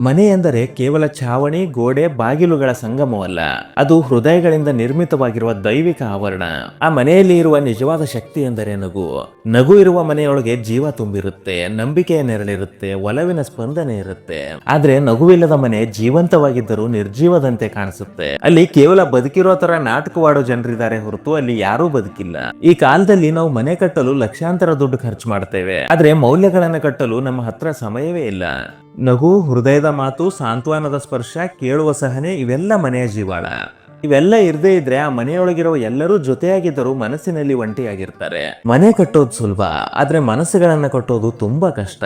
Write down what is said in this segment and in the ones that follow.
ಮನೆ ಎಂದರೆ ಕೇವಲ ಛಾವಣಿ, ಗೋಡೆ, ಬಾಗಿಲುಗಳ ಸಂಗಮವಲ್ಲ. ಅದು ಹೃದಯಗಳಿಂದ ನಿರ್ಮಿತವಾಗಿರುವ ದೈವಿಕ ಆವರಣ. ಆ ಮನೆಯಲ್ಲಿ ಇರುವ ನಿಜವಾದ ಶಕ್ತಿ ಎಂದರೆ ನಗು. ನಗು ಇರುವ ಮನೆಯೊಳಗೆ ಜೀವ ತುಂಬಿರುತ್ತೆ ನಂಬಿಕೆಯ ನೆರಳಿರುತ್ತೆ, ಒಲವಿನ ಸ್ಪಂದನೆ ಇರುತ್ತೆ. ಆದ್ರೆ ನಗುವಿಲ್ಲದ ಮನೆ ಜೀವಂತವಾಗಿದ್ದರೂ ನಿರ್ಜೀವದಂತೆ ಕಾಣಿಸುತ್ತೆ. ಅಲ್ಲಿ ಕೇವಲ ಬದುಕಿರೋ ತರ ನಾಟಕವಾಡೋ ಜನರಿದ್ದಾರೆ ಹೊರತು ಅಲ್ಲಿ ಯಾರೂ ಬದುಕಿಲ್ಲ. ಈ ಕಾಲದಲ್ಲಿ ನಾವು ಮನೆ ಕಟ್ಟಲು ಲಕ್ಷಾಂತರ ದುಡ್ಡು ಖರ್ಚು ಮಾಡ್ತೇವೆ. ಆದ್ರೆ ಮೌಲ್ಯಗಳನ್ನು ಕಟ್ಟಲು ನಮ್ಮ ಹತ್ರ ಸಮಯವೇ ಇಲ್ಲ. ನಗು, ಹೃದಯದ ಮಾತು, ಸಾಂತ್ವನದ ಸ್ಪರ್ಶ, ಕೇಳುವ ಸಹನೆ, ಇವೆಲ್ಲ ಮನೆಯ ಜೀವಾಳ. ಇವೆಲ್ಲ ಇರದೇ ಇದ್ರೆ ಆ ಮನೆಯೊಳಗಿರೋ ಎಲ್ಲರೂ ಜೊತೆಯಾಗಿದ್ದರೂ ಮನಸ್ಸಿನಲ್ಲಿ ಒಂಟಿಯಾಗಿರ್ತಾರೆ. ಮನೆ ಕಟ್ಟೋದು ಸುಲಭ, ಆದ್ರೆ ಮನಸ್ಸುಗಳನ್ನ ಕಟ್ಟೋದು ತುಂಬಾ ಕಷ್ಟ.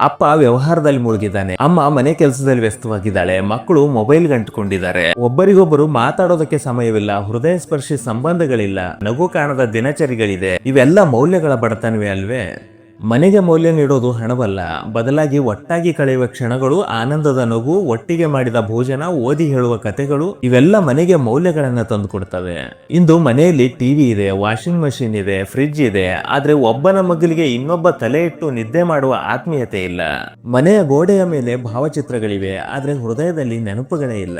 ಅಪ್ಪ ವ್ಯವಹಾರದಲ್ಲಿ ಮುಳುಗಿದ್ದಾನೆ, ಅಮ್ಮ ಮನೆ ಕೆಲಸದಲ್ಲಿ ವ್ಯಸ್ತವಾಗಿದ್ದಾಳೆ, ಮಕ್ಕಳು ಮೊಬೈಲ್ ಗಂಟುಕೊಂಡಿದ್ದಾರೆ ಒಬ್ಬರಿಗೊಬ್ಬರು ಮಾತಾಡೋದಕ್ಕೆ ಸಮಯವಿಲ್ಲ, ಹೃದಯ ಸ್ಪರ್ಶಿ ಸಂಬಂಧಗಳಿಲ್ಲ, ನಗು ಕಾಣದ ದಿನಚರಿಗಳಿದೆ. ಇವೆಲ್ಲ ಮೌಲ್ಯಗಳ ಬಡತನವೇ ಅಲ್ವೇ? ಮನೆಗೆ ಮೌಲ್ಯ ನೀಡೋದು ಹಣವಲ್ಲ, ಬದಲಾಗಿ ಒಟ್ಟಾಗಿ ಕಳೆಯುವ ಕ್ಷಣಗಳು, ಆನಂದದ ನಗು, ಒಟ್ಟಿಗೆ ಮಾಡಿದ ಭೋಜನ, ಓದಿ ಹೇಳುವ ಕಥೆಗಳು, ಇವೆಲ್ಲ ಮನೆಗೆ ಮೌಲ್ಯಗಳನ್ನ ತಂದು ಕೊಡ್ತವೆ. ಇಂದು ಮನೆಯಲ್ಲಿ ಟಿವಿ ಇದೆ, ವಾಷಿಂಗ್ ಮಷಿನ್ ಇದೆ, ಫ್ರಿಡ್ಜ್ ಇದೆ, ಆದ್ರೆ ಒಬ್ಬನ ಮಗಲಿಗೆ ಇನ್ನೊಬ್ಬ ತಲೆ ಇಟ್ಟು ನಿದ್ದೆ ಮಾಡುವ ಆತ್ಮೀಯತೆ ಇಲ್ಲ. ಮನೆಯ ಗೋಡೆಯ ಮೇಲೆ ಭಾವಚಿತ್ರಗಳಿವೆ, ಆದ್ರೆ ಹೃದಯದಲ್ಲಿ ನೆನಪುಗಳೇ ಇಲ್ಲ.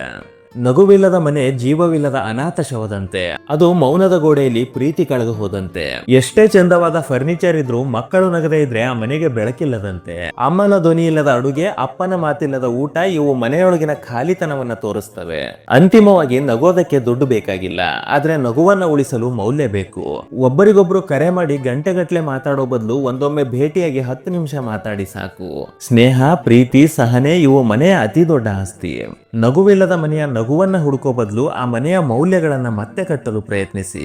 ನಗುವಿಲ್ಲದ ಮನೆ ಜೀವವಿಲ್ಲದ ಅನಾಥ ಶವದಂತೆ. ಅದು ಮೌನದ ಗೋಡೆಯಲ್ಲಿ ಪ್ರೀತಿ ಕಳೆದು ಹೋದಂತೆ. ಎಷ್ಟೇ ಚಂದವಾದ ಫರ್ನಿಚರ್ ಇದ್ರೂ ಮಕ್ಕಳು ನಗದೇ ಇದ್ರೆ ಆ ಮನೆಗೆ ಬೆಳಕಿಲ್ಲದಂತೆ. ಅಮ್ಮನ ಧ್ವನಿ ಇಲ್ಲದ ಅಡುಗೆ, ಅಪ್ಪನ ಮಾತಿಲ್ಲದ ಊಟ ಇವು ಮನೆಯೊಳಗಿನ ಖಾಲಿತನವನ್ನ ತೋರಿಸ್ತವೆ. ಅಂತಿಮವಾಗಿ ನಗೋದಕ್ಕೆ ದುಡ್ಡು ಬೇಕಾಗಿಲ್ಲ. ಆದ್ರೆ ನಗುವನ್ನ ಉಳಿಸಲು ಮೌಲ್ಯ ಬೇಕು. ಒಬ್ಬರಿಗೊಬ್ರು ಕರೆ ಮಾಡಿ ಗಂಟೆಗಟ್ಟಲೆ ಮಾತಾಡೋ ಬದಲು ಒಂದೊಮ್ಮೆ ಭೇಟಿಯಾಗಿ ಹತ್ತು ನಿಮಿಷ ಮಾತಾಡಿ ಸಾಕು. ಸ್ನೇಹ, ಪ್ರೀತಿ, ಸಹನೆ ಇವು ಮನೆಯ ಅತಿ ದೊಡ್ಡ ಆಸ್ತಿ. ನಗುವಿಲ್ಲದ ಮನೆಯ ನಗುವನ್ನ ಹುಡುಕೋ ಬದಲು ಆ ಮನೆಯ ಮೌಲ್ಯಗಳನ್ನು ಮತ್ತೆ ಕಟ್ಟಲು ಪ್ರಯತ್ನಿಸಿ.